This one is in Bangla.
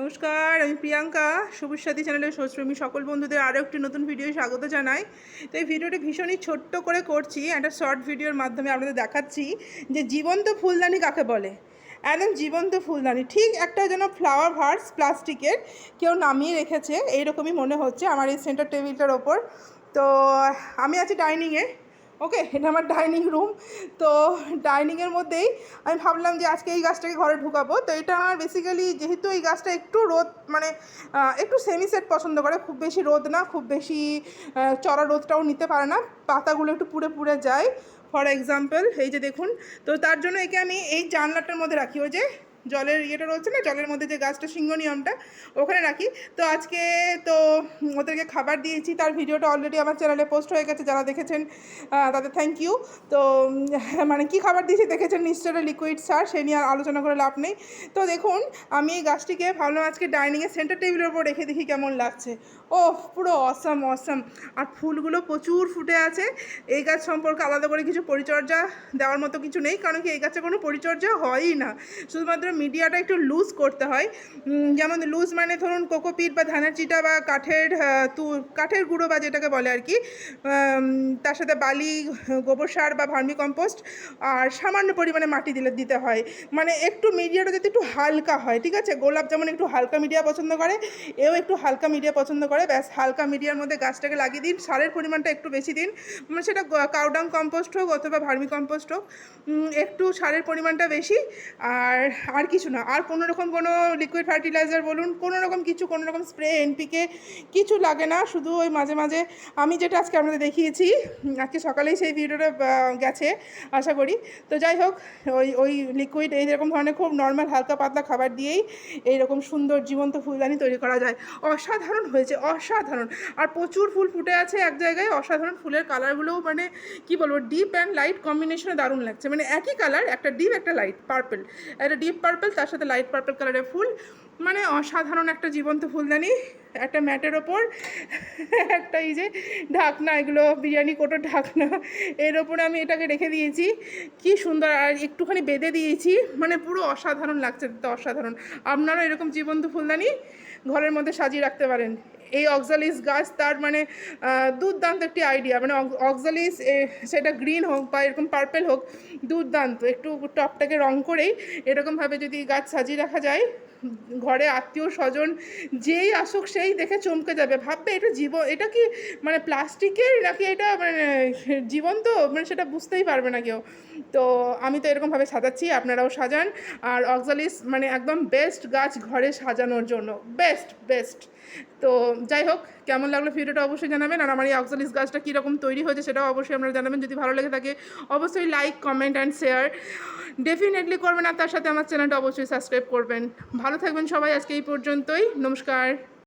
নমস্কার, আমি প্রিয়াঙ্কা সবুজ সাথী চ্যানেলের সশ্রমী সকল বন্ধুদের আরও একটি নতুন ভিডিও স্বাগত জানাই। তো এই ভিডিওটি ভীষণই ছোট্ট করে করছি একটা শর্ট ভিডিওর মাধ্যমে আপনাদের দেখাচ্ছি যে জীবন্ত ফুলদানি কাকে বলে। একদম জীবন্ত ফুলদানি, ঠিক একটা যেন ফ্লাওয়ার ভার্স প্লাস্টিকের কেউ নামিয়ে রেখেছে, এইরকমই মনে হচ্ছে আমার এই সেন্টার টেবিলটার ওপর। তো আমি আছি ডাইনিংয়ে ওকে, এটা আমার ডাইনিং রুম। তো ডাইনিংয়ের মধ্যেই আমি ভাবলাম যে আজকে এই গাছটাকে ঘরে ঢুকাবো। তো এটা আমার বেসিক্যালি যেহেতু এই গাছটা একটু রোদ মানে একটু সেমি সেট পছন্দ করে, খুব বেশি রোদ না, খুব বেশি চড়া রোদটাও নিতে পারে না, পাতাগুলো একটু পুড়ে পুড়ে যায়। ফর এক্সাম্পল এই যে দেখুন, তো তার জন্য একে আমি এই জানলাটার মধ্যে রাখি, ওই যে জলের ইয়েটা রয়েছে না, জলের মধ্যে যে গাছটা, সিংহনিয়মটা, ওখানে রাখি। তো আজকে তো ওদেরকে খাবার দিয়েছি, তার ভিডিওটা অলরেডি আমার চ্যানেলে পোস্ট হয়ে গেছে, যারা দেখেছেন তাদের থ্যাংক ইউ তো মানে কি খাবার দিয়েছি দেখেছেন? নিশ্চয়ই লিকুইড সার, সে নিয়ে আর আলোচনা করে লাভ নেই। তো দেখুন, আমি এই গাছটিকে ভাবলাম আজকে ডাইনিংয়ে সেন্টার টেবিলের উপর রেখে দেখি কেমন লাগছে। ও পুরো অসাম অসাম আর ফুলগুলো প্রচুর ফুটে আছে। এই গাছ সম্পর্কে আলাদা করে কিছু পরিচর্যা দেওয়ার মতো কিছু নেই, কারণ কি এই গাছে কোনো পরিচর্যা হয়ই না। শুধুমাত্র মিডিয়াটা একটু লুজ করতে হয়। যেমন লুজ মানে ধরুন কোকোপিট বা ধানের চিটা বা কাঠের তু, কাঠের গুঁড়ো বা যেটাকে বলে আর কি তার সাথে বালি, গোবর সার বা ভার্মি কম্পোস্ট আর সামান্য পরিমাণে মাটি দিলে, দিতে হয়। মানে একটু মিডিয়াটা যাতে একটু হালকা হয়, ঠিক আছে? গোলাপ যেমন একটু হালকা মিডিয়া পছন্দ করে, এও একটু হালকা মিডিয়া পছন্দ করে। ব্যাস, হালকা মিডিয়ার মধ্যে গাছটাকে লাগিয়ে দিন, সারের পরিমাণটা একটু বেশি দিন। মানে সেটা কাউডাং কম্পোস্ট হোক অথবা ভার্মি কম্পোস্ট হোক একটু সারের পরিমাণটা বেশি। আর আর কিছু না। আর কোনো রকম কোনো লিকুইড ফার্টিলাইজার বলুন, কোনো রকম কিছু, কোনো রকম স্প্রে এনপিকে কিছু লাগে না। শুধু ওই মাঝে মাঝে আমি যেটা আজকে আপনাদের দেখিয়েছি, আজকে সকালেই সেই ভিডিওটা গেছে, আশা করি। তো যাই হোক, ওই ওই লিকুইড এই রকম ধরনের খুব নর্মাল হালকা পাতলা খাবার দিয়েই এইরকম সুন্দর জীবন্ত ফুলদানি তৈরি করা যায়। অসাধারণ হয়েছে, অসাধারণ। আর প্রচুর ফুল ফুটে আছে এক জায়গায়, অসাধারণ ফুলের কালারগুলোও মানে কি বলব ডিপ অ্যান্ড লাইট কম্বিনেশনে দারুণ লাগছে। মানে একই কালার একটা ডিপ একটা লাইট পার্পেল একটা ডিপ পার্পল তার সাথে লাইট পার্পল কালারের ফুল। মানে অসাধারণ একটা জীবন্ত ফুলদানি, একটা ম্যাটের ওপর, একটা এই যে ঢাকনা, এগুলো বিরিয়ানি কোটোর ঢাকনা, এর ওপরে আমি এটাকে রেখে দিয়েছি। কি সুন্দর, আর একটুখানি বেঁধে দিয়েছি। মানে পুরো অসাধারণ লাগছে অসাধারণ। আপনারা এরকম জীবন্ত ফুলদানি ঘরের মধ্যে সাজিয়ে রাখতে পারেন। এই অক্সালিস গাছ তার মানে দুর্দান্ত একটি আইডিয়া মানে অক- অক্সালিস সেটা গ্রিন হোক বা এরকম পার্পেল হোক, দুর্দান্ত। একটু টপটাকে রং করেই এরকমভাবে যদি গাছ সাজিয়ে রাখা যায়, ঘরে আত্মীয় স্বজন যেই আসুক সেই দেখে চমকে যাবে। ভাববে এটা জীব, এটা কি মানে প্লাস্টিকের নাকি এটা মানে জীবন্ত? মানে সেটা বুঝতেই পারবে না কেউ। তো আমি তো এরকমভাবে সাজাচ্ছি, আপনারাও সাজান। আর অক্সালিস মানে একদম বেস্ট গাছ ঘরে সাজানোর জন্য। বেস্ট বেস্ট তো যাই হোক, কেমন লাগল ভিডিওটা অবশ্যই জানাবেন। আর আমার এই অক্সালিস গাছটা কীরকম তৈরি হয়েছে সেটাও অবশ্যই আপনারা জানাবেন। যদি ভালো লেগে থাকে, অবশ্যই like comment and share definitely করবেন আর তার সাথে আমার চ্যানেলটা অবশ্যই সাবস্ক্রাইব করবেন। ভালো থাকবেন সবাই, আজকে এই পর্যন্তই। নমস্কার।